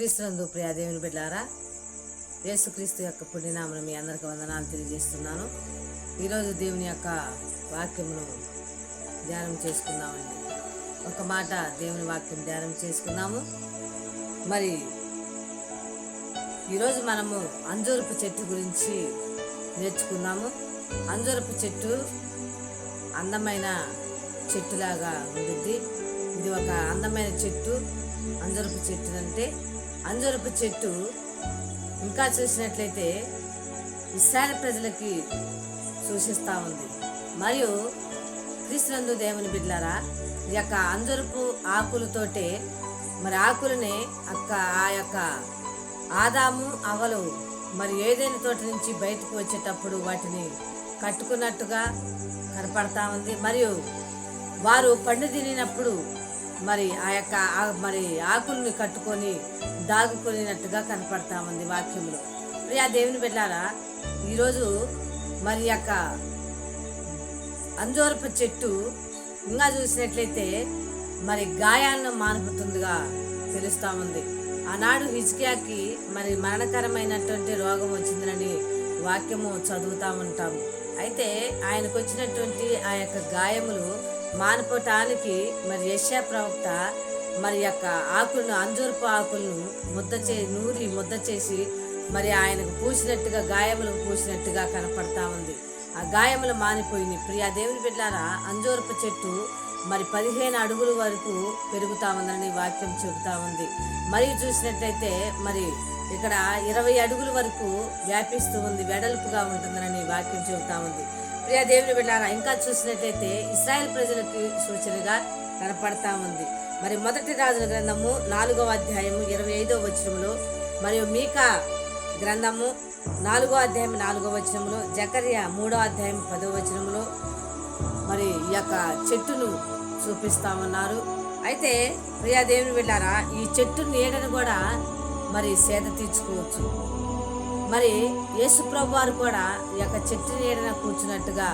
క్రీస్తునందు ప్రియ దేవుని బిడ్డారా యేసుక్రీస్తు యొక్క పుణ్యనామను మీ అందరికి వందనాలు తెలియజేస్తున్నాను. ఈరోజు దేవుని యొక్క వాక్యమును ధ్యానం చేసుకుందామండి. ఒక మాట దేవుని వాక్యం ధ్యానం చేసుకున్నాము మరి ఈరోజు మనము అంజూరపు చెట్టు గురించి నేర్చుకున్నాము అంజూరపు చెట్టు అందమైన చెట్టులాగా ఉంటుంది ఇది ఒక అందమైన చెట్టు. అంజూరపు చెట్టు అంటే అంజూరపు చెట్టు ఇంకా చూసినట్లయితే ఇస్రాయల్ ప్రజలకి సూచిస్తూ ఉంది. మరియు క్రీస్తునందు దేవుని బిడ్లారా ఈ యొక్క అంజరపు ఆకులతోటే మరి ఆకులనే అక్క ఆ యొక్క ఆదాము అవలు మరి ఏదైనా తోట నుంచి బయటకు వచ్చేటప్పుడు వాటిని కట్టుకున్నట్టుగా కనపడతా ఉంది. మరియు వారు పండు తినినప్పుడు మరి ఆ యొక్క ఆ- మరి ఆకుల్ని కట్టుకొని దాగుకొనినట్టుగా కనపడతా ఉంది వాక్యంలో మరి ఆ దేవుని బిడ్డారా ఈరోజు మరి యొక్క అంజోరపు చెట్టు ఇంకా చూసినట్లయితే మరి గాయాలను మానుపుతుందిగా తెలుస్తా ఉంది. ఆనాడు హిజ్కియాకి మరి మరణకరమైనటువంటి రోగం వచ్చిందని వాక్యము చదువుతా ఉంటాము. అయితే ఆయనకు వచ్చినటువంటి ఆ యొక్క గాయములు మానిపోటానికి మరి యశ్యా ప్రవక్త మరి యొక్క ఆకులను అంజూరపు ఆకులను ముద్ద చే నూరి ముద్ద చేసి మరి ఆయనకు పూసినట్టుగా గాయములకు పూసినట్టుగా కనపడతా ఉంది. ఆ గాయములు మానిపోయింది ప్రియా దేవుని బిడ్డారా అంజూరపు చెట్టు మరి పదిహేను అడుగుల వరకు పెరుగుతా ఉందని వాక్యం చెబుతా ఉంది. మరియు చూసినట్టయితే మరి ఇక్కడ ఇరవై అడుగుల వరకు వ్యాపిస్తూ ఉంది వెడల్పుగా ఉంటుందని వాక్యం చెబుతా ఉంది. ప్రియా దేవుని బిడ్డారా ఇంకా చూసినట్టయితే ఇస్రాయెల్ ప్రజలకు సూచనగా కనపడతా ఉంది. మరి మొదటి రాజుల గ్రంథము నాలుగవ అధ్యాయము ఇరవై ఐదవ వచనంలో మరియు మీకా గ్రంథము నాలుగో అధ్యాయం నాలుగో వచనంలో జకర్య మూడో అధ్యాయం పదో వచనంలో మరి ఈ యొక్క చెట్టును చూపిస్తామన్నారు అయితే ప్రియా దేవుని వెళ్ళారా ఈ చెట్టు నీడను కూడా మరి సేద తీర్చుకోవచ్చు. మరి యేసు వారు కూడా ఈ యొక్క చెట్టు నీడన కూర్చున్నట్టుగా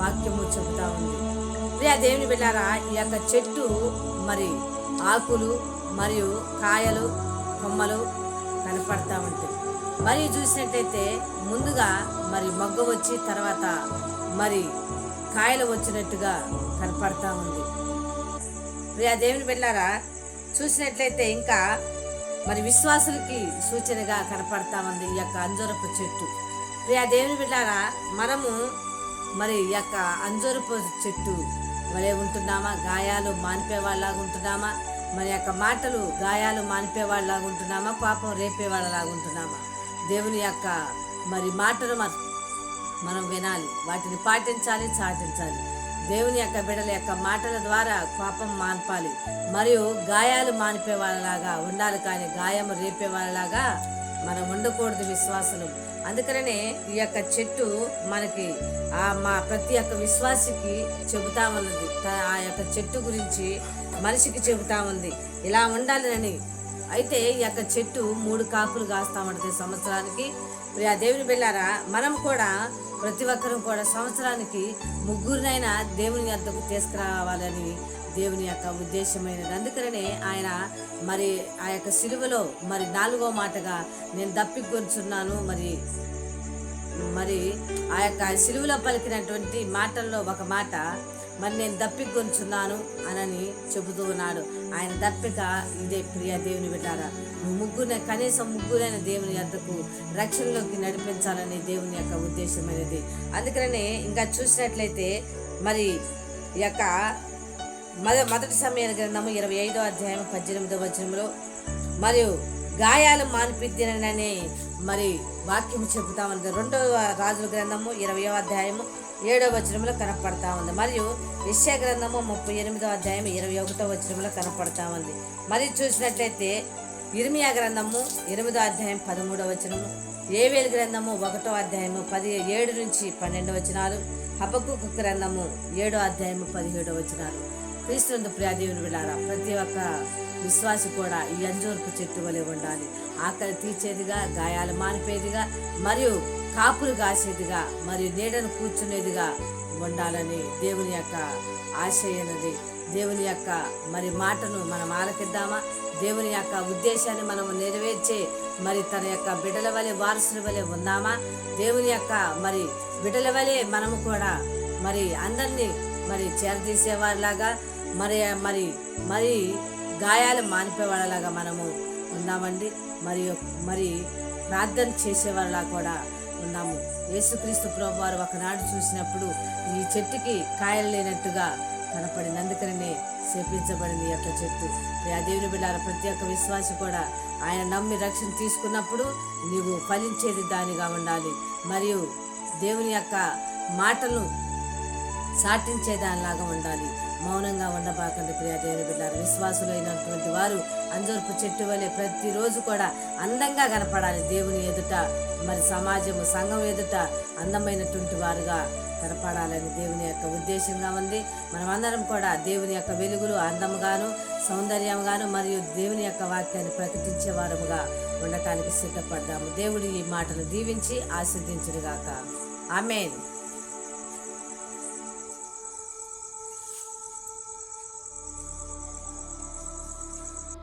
వాక్యము చెబుతా ఉంది. ప్రియా దేవుని వెళ్ళారా ఈ యొక్క చెట్టు మరి ఆకులు మరియు కాయలు కొమ్మలు కనపడతా ఉంటాయి మరియు చూసినట్టయితే ముందుగా మరి మొగ్గ వచ్చి తర్వాత మరి కాయలు వచ్చినట్టుగా కనపడతా ఉంది. ప్రియా దేవుని వెళ్ళారా చూసినట్లయితే ఇంకా మరి విశ్వాసులకి సూచనగా కనపడతా ఉంది ఈ యొక్క అంజూరపు చెట్టు. ప్రియా దేవుని బిడ్డారా మనము మరి ఈ యొక్క అంజూరపు చెట్టు వలే ఉంటున్నామా? గాయాలు మానిపేవాళ్ళలాగా ఉంటున్నామా? మన యొక్క మాటలు గాయాలు మానిపేవాళ్ళలాగా ఉంటున్నామా? పాపం రేపే వాళ్ళలాగా ఉంటున్నామా? దేవుని యొక్క మరి మాటలు మనం వినాలి. వాటిని పాటించాలి చాటించాలి దేవుని యొక్క బిడల యొక్క మాటల ద్వారా కోపం మాన్పాలి. మరియు గాయాలు మానిపే వాళ్ళలాగా ఉండాలి కానీ గాయం రేపే వాళ్ళలాగా మనం ఉండకూడదు విశ్వాసం అందుకనే ఈ యొక్క చెట్టు మనకి ఆ మా ప్రతి ఒక్క విశ్వాసికి చెబుతా ఉన్నది. ఆ యొక్క చెట్టు గురించి మనిషికి చెబుతా ఉంది. ఇలా ఉండాలని అయితే ఈ యొక్క చెట్టు మూడు కాపులు కాస్తా ఉంటుంది సంవత్సరానికి ప్రియా దేవుని బిళ్ళారా మనం కూడా ప్రతి ఒక్కరూ కూడా సంవత్సరానికి ముగ్గురినైనా దేవుని వద్దకు తీసుకురావాలని దేవుని యొక్క ఉద్దేశమైనది. అందుకనే ఆయన మరి ఆ యొక్క సిలువలో మరి నాలుగో మాటగా నేను దప్పికొంచున్నాను మరి మరి ఆ యొక్క సిలువులో పలికినటువంటి మాటల్లో ఒక మాట మరి నేను దప్పికొంచున్నాను అనని చెబుతూ ఉన్నాడు. ఆయన దప్పిక ఇదే ప్రియ దేవుని బిడ్డారా నువ్వు ముగ్గురు కనీసం ముగ్గురైన దేవుని యొద్దకు రక్షణలోకి నడిపించాలని దేవుని యొక్క ఉద్దేశమైనది. అందుకనే ఇంకా చూసినట్లయితే మరి యొక్క మొద మొదటి సమయాల గ్రంథము ఇరవై ఐదో అధ్యాయం పద్దెనిమిదో వచనంలో మరియు గాయాలు మాన్పిద్దిననే మరి వాక్యము చెబుతా ఉంది. రెండవ రాజుల గ్రంథము ఇరవయో అధ్యాయము ఏడో వచనంలో కనపడతా ఉంది. మరియు విషయ గ్రంథము ముప్పై ఎనిమిదో అధ్యాయం ఇరవై ఒకటో వచనంలో కనపడతా ఉంది. మరి చూసినట్లయితే ఇర్మియా గ్రంథము ఎనిమిదో అధ్యాయం పదమూడో వచనము ఏవేలు గ్రంథము ఒకటో అధ్యాయము పది ఏడు నుంచి పన్నెండు వచనాలు హబకు గ్రంథము ఏడో అధ్యాయము పదిహేడో వచనాలు. క్రీస్తునందు ప్రియాదేవుని విడారా ప్రతి ఒక్క విశ్వాసి కూడా ఈ అంజూరపు చెట్టు వలె ఉండాలి. ఆకలి తీర్చేదిగా గాయాలు మానిపేదిగా మరియు కాపులు కాసేదిగా మరియు నీడను కూర్చునేదిగా ఉండాలని దేవుని యొక్క ఆశయనది దేవుని యొక్క మరి మాటను మనం ఆలకిద్దామా? దేవుని యొక్క ఉద్దేశాన్ని మనం నెరవేర్చే మరి తన యొక్క బిడ్డల వలె వారసుల వలె ఉందామా? దేవుని యొక్క మరి బిడ్డల వలె మనము కూడా మరి అందరినీ మరి చేరదీసేవారిలాగా మరి మరి మరి గాయాలు మానిపేవాళ్ళలాగా మనము ఉన్నామండి. మరి మరి ప్రార్థన చేసేవాళ్ళలా కూడా ఉన్నాము. యేసుక్రీస్తు ప్రభు వారు ఒకనాడు చూసినప్పుడు ఈ చెట్టుకి కాయలు లేనట్టుగా కనపడింది. అందుకనే శపించబడింది ఈ యొక్క చెట్టు. ఆ దేవుని బిడ్డాల ప్రతి ఒక్క విశ్వాసి కూడా ఆయన నమ్మి రక్షణ తీసుకున్నప్పుడు నీవు ఫలించేది దానిగా ఉండాలి. మరియు దేవుని యొక్క మాటలు సాటించేదానిలాగా ఉండాలి. మౌనంగా ఉండబాకండి ప్రియా దేవుని బిడ్డారు. విశ్వాసులైనటువంటి వారు అంజూరపు చెట్టు వలె ప్రతిరోజు కూడా అందంగా కనపడాలి. దేవుని ఎదుట మరి సమాజము సంఘం ఎదుట అందమైనటువంటి వారుగా కనపడాలని దేవుని యొక్క ఉద్దేశంగా ఉంది. మనమందరం కూడా దేవుని యొక్క వెలుగులు అందముగాను సౌందర్యంగాను మరియు దేవుని యొక్క వాక్యాన్ని ప్రకటించే వారముగా ఉండటానికి సిద్ధపడ్డాము. దేవుడు ఈ మాటను దీవించి ఆస్వాదించుగాక ఆమెన్.